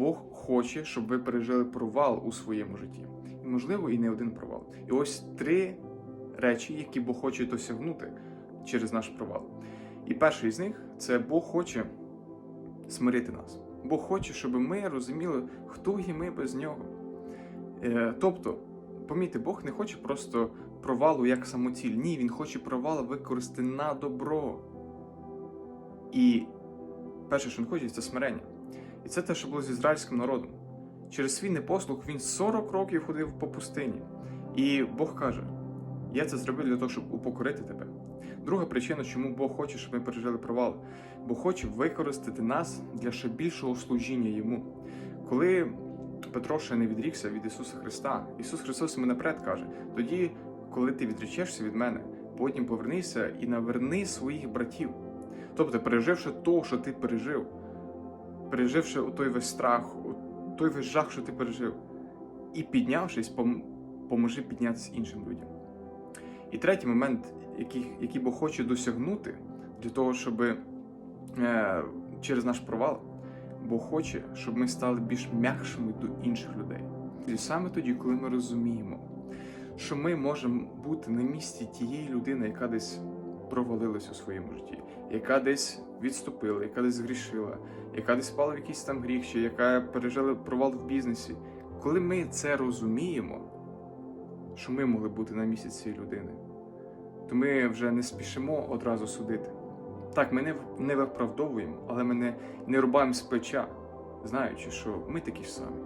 Бог хоче, щоб ви пережили провал у своєму житті. І, можливо, і не один провал. І ось три речі, які Бог хоче досягнути через наш провал. І перший з них це Бог хоче смирити нас. Бог хоче, щоб ми розуміли, хто є ми без нього. Е, тобто, помітьте, Бог не хоче просто провалу як самоціль. Ні, Він хоче провал використати на добро. І перше, що він хоче, це смирення. І це те, що було з ізраїльським народом. Через свій непослух він 40 років ходив по пустині. І Бог каже: Я це зробив для того, щоб упокорити тебе. Друга причина, чому Бог хоче, щоб ми пережили провал, бо хоче використати нас для ще більшого служіння йому. Коли Петро ще не відрікся від Ісуса Христа, Ісус Христос йому наперед каже: тоді, коли ти відречешся від мене, потім повернися і наверни своїх братів. Тобто, переживши то, що ти пережив, переживши той весь страх, той весь жах, що ти пережив, і піднявшись, пом- поможи піднятися іншим людям. І третій момент, який, який Бог хоче досягнути для того, щоб е, через наш провал, Бог хоче, щоб ми стали більш м'якшими до інших людей. І саме тоді, коли ми розуміємо, що ми можемо бути на місці тієї людини, яка десь провалилась у своєму житті, яка десь відступила, яка десь згрішила, яка десь впала в якийсь там гріх, чи яка пережила провал в бізнесі. Коли ми це розуміємо, що ми могли бути на місці цієї людини, то ми вже не спішимо одразу судити. Так, ми не, не виправдовуємо, але ми не, не рубаємо з плеча, знаючи, що ми такі ж самі.